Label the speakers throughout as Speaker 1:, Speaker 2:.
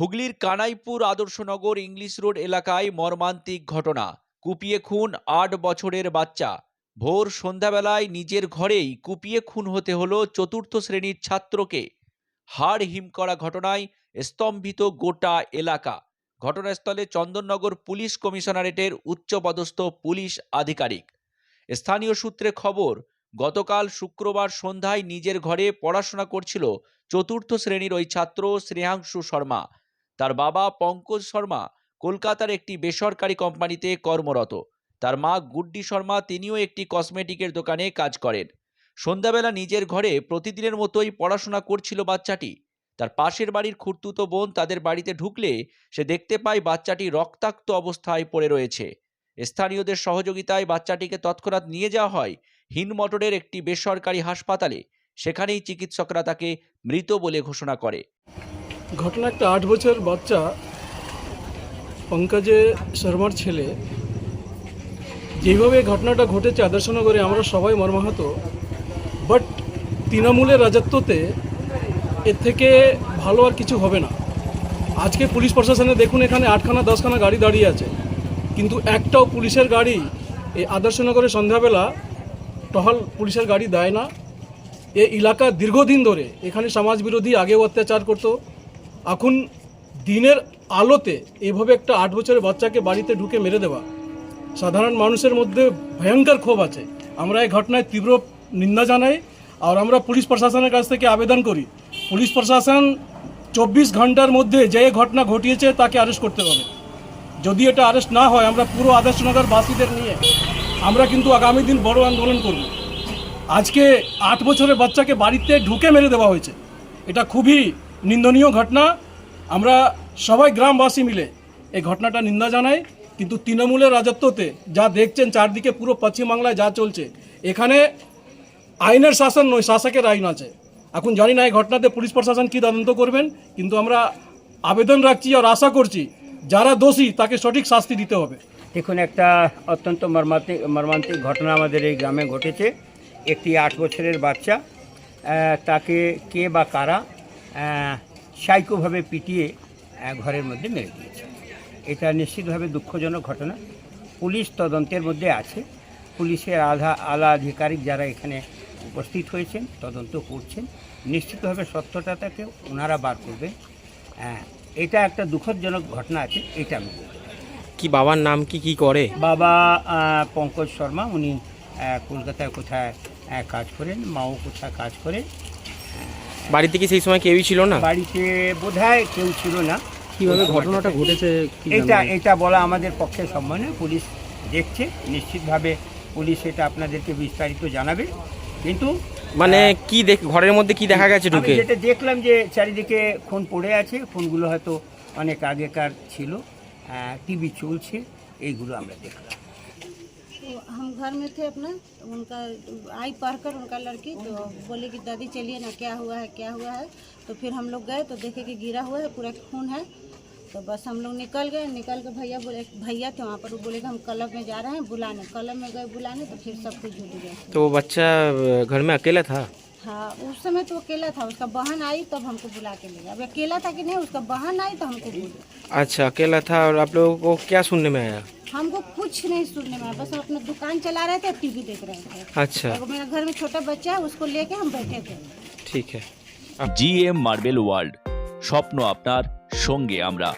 Speaker 1: হুগলির Kanaipur Adarsh Nagar English road এলাকায় মর্মান্তিক ঘটনা। কুপিয়ে খুন আট বছরের বাচ্চা। ভোর সন্ধ্যাবেলায় নিজের ঘরেই কুপিয়ে খুন হতে হলো চতুর্থ শ্রেণির ছাত্রকে। হাড় হিম করা ঘটনায় স্তম্ভিত গোটা এলাকা। ঘটনাস্থলে চন্দননগর পুলিশ কমিশনারেটের উচ্চপদস্থ পুলিশ আধিকারিক। স্থানীয় সূত্রে খবর, গতকাল শুক্রবার সন্ধ্যায় নিজের ঘরে পড়াশোনা করছিল চতুর্থ শ্রেণির ওই ছাত্র শ্রেয়াংশু শর্মা। তার বাবা পঙ্কজ শর্মা কলকাতার একটি বেসরকারি কোম্পানিতে কর্মরত। তার মা গুড্ডি শর্মা তিনিও একটি কসমেটিকের দোকানে কাজ করেন। সন্ধ্যাবেলা নিজের ঘরে প্রতিদিনের মতোই পড়াশোনা করছিল বাচ্চাটি। তার পাশের বাড়ির খুঁড়তুতো বোন তাদের বাড়িতে ঢুকলে সে দেখতে পায় বাচ্চাটি রক্তাক্ত অবস্থায় পড়ে রয়েছে। স্থানীয়দের সহযোগিতায় বাচ্চাটিকে তৎক্ষণাৎ নিয়ে যাওয়া হয় হিনমটরের একটি বেসরকারি হাসপাতালে। সেখানেই চিকিৎসকরা তাকে মৃত বলে ঘোষণা করে।
Speaker 2: ঘটনা একটা আট বছর বাচ্চা পঙ্কজে শর্মার ছেলে। যেভাবে ঘটনাটা ঘটেছে আদর্শনগরে, আমরা সবাই মর্মাহত। বাট তৃণমূলের রাজত্বতে এর থেকে ভালো আর কিছু হবে না। আজকে পুলিশ প্রশাসনে দেখুন, এখানে আটখানা, দশখানা গাড়ি দাঁড়িয়ে আছে। কিন্তু একটাও পুলিশের গাড়ি এই আদর্শনগরে সন্ধ্যাবেলা টহল পুলিশের গাড়ি দেয় না। এ এলাকা দীর্ঘদিন ধরে এখানে সমাজ বিরোধী আগেও অত্যাচার করতো। এখন দিনের আলোতে এইভাবে একটা আট বছরের বাচ্চাকে বাড়িতে ঢুকে মেরে দেওয়া, সাধারণ মানুষের মধ্যে ভয়ঙ্কর ক্ষোভ আছে। আমরা এই ঘটনায় তীব্র নিন্দা জানাই আর আমরা পুলিশ প্রশাসনের কাছ থেকে আবেদন করি। পুলিশ প্রশাসন চব্বিশ ঘণ্টার মধ্যে যে ঘটনা ঘটিয়েছে তাকে অ্যারেস্ট করতে হবে যদি এটা অ্যারেস্ট না হয়, আমরা পুরো আদর্শনগর বাসীদের নিয়ে আমরা কিন্তু আগামী দিন বড় আন্দোলন করব। আজকে আট বছরের বাচ্চাকে বাড়িতে ঢুকে মেরে দেওয়া হয়েছে। এটা খুবই নিন্দনীয় ঘটনা। আমরা সবাই গ্রামবাসী মিলে এই ঘটনাটা নিন্দা জানাই, কিন্তু তৃণমূলের রাজত্বতে যা দেখছেন চারদিকে পুরো পশ্চিমবাংলায় যা চলছে, এখানে আইনের শাসন নয়, শাসকের আইন আছে। এখন জানি না এই ঘটনাতে পুলিশ প্রশাসন কী তদন্ত করবেন, কিন্তু আমরা আবেদন রাখছি আর আশা করছি যারা দোষী তাকে সঠিক শাস্তি দিতে হবে।
Speaker 3: দেখুন, একটা অত্যন্ত মর্মান্তিক মর্মান্তিক ঘটনা আমাদের এই গ্রামে ঘটেছে। একটি আট বছরের বাচ্চা তাকে কে বা কারা সাইকোভাবে পিটিয়ে ঘরের মধ্যে মেরে দিয়েছে। এটা নিশ্চিতভাবে দুঃখজনক ঘটনা। পুলিশ তদন্তের মধ্যে আছে। পুলিশের আধা আলা আধিকারিক যারা এখানে উপস্থিত হয়েছেন তদন্ত করছেন। নিশ্চিতভাবে সত্যটা তাকে ওনারা বার করবেন। আহ, এটা একটা দুঃখজনক ঘটনা আছে এটা আমি
Speaker 4: কি বাবার নাম কি কি করে?
Speaker 3: বাবা পঙ্কজ শর্মা উনি কলকাতায় কোথায় কাজ করেন মাও কোথায় কাজ করে
Speaker 4: বাড়িতে কি সেই সময় কেউই ছিল না?
Speaker 3: বাড়িতে বোধ কেউ ছিল না।
Speaker 4: কীভাবে ঘটনাটা ঘটেছে
Speaker 3: এটা এটা বলা আমাদের পক্ষে সম্ভব নয় পুলিশ দেখছে নিশ্চিতভাবে পুলিশ এটা আপনাদেরকে বিস্তারিত জানাবে। কিন্তু
Speaker 4: মানে কি দেখ ঘরের মধ্যে কি দেখা গেছে ঢুকে?
Speaker 3: যেটা দেখলাম যে চারিদিকে খুন পড়ে আছে খুনগুলো হয়তো অনেক আগেকার ছিল। টিভি চলছে এইগুলো আমরা দেখলাম।
Speaker 5: घर में थे अपना तो उनका आई पढ़कर उनका लड़की तो बोले कि दादी चलिए ना क्या हुआ है क्या हुआ है? तो फिर हम लोग गए तो देखे कि गिरा हुआ है पूरा खून है। तो बस हम लोग निकल गए निकल के भैया बोले भैया थे वहाँ पर वो बोले कि हम क्लब में जा रहे हैं बुलाने। क्लब में गए बुलाने तो फिर सब कुछ जुट गया।
Speaker 4: तो वो बच्चा घर में अकेला था?
Speaker 5: हाँ उस समय तो अकेला था उसका बहन आई तब हमको बुला के ले गया। अब अकेला था कि नहीं उसका बहन आई तो हमको बोली
Speaker 4: अच्छा अकेला था और आप लोगों को क्या सुनने में आया?
Speaker 5: हमको कुछ नहीं सुनने में आया बस हम अपना दुकान चला रहे थे टीवी देख रहे थे
Speaker 4: अच्छा
Speaker 5: और मेरा घर में छोटा बच्चा है उसको लेके हम बैठे थे
Speaker 4: ठीक है
Speaker 1: জিএম মার্বেল ওয়ার্ল্ড স্বপ্ন আপনার সঙ্গে আমরা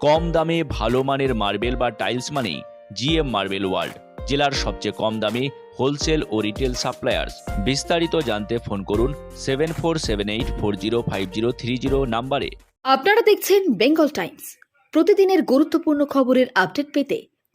Speaker 1: কম দামে ভালো মানের মার্বেল বা টাইলস মানেই জিএম মার্বেল ওয়ার্ল্ড জেলার সবচেয়ে কম দামে হোলসেল ও রিটেল সাপ্লায়ার্স বিস্তারিত জানতে ফোন করুন seven four seven eight four zero five zero three zero নাম্বারে
Speaker 6: আপনারা দেখছেন বেঙ্গল টাইমস প্রতিদিনের গুরুত্বপূর্ণ খবরের আপডেট পেতে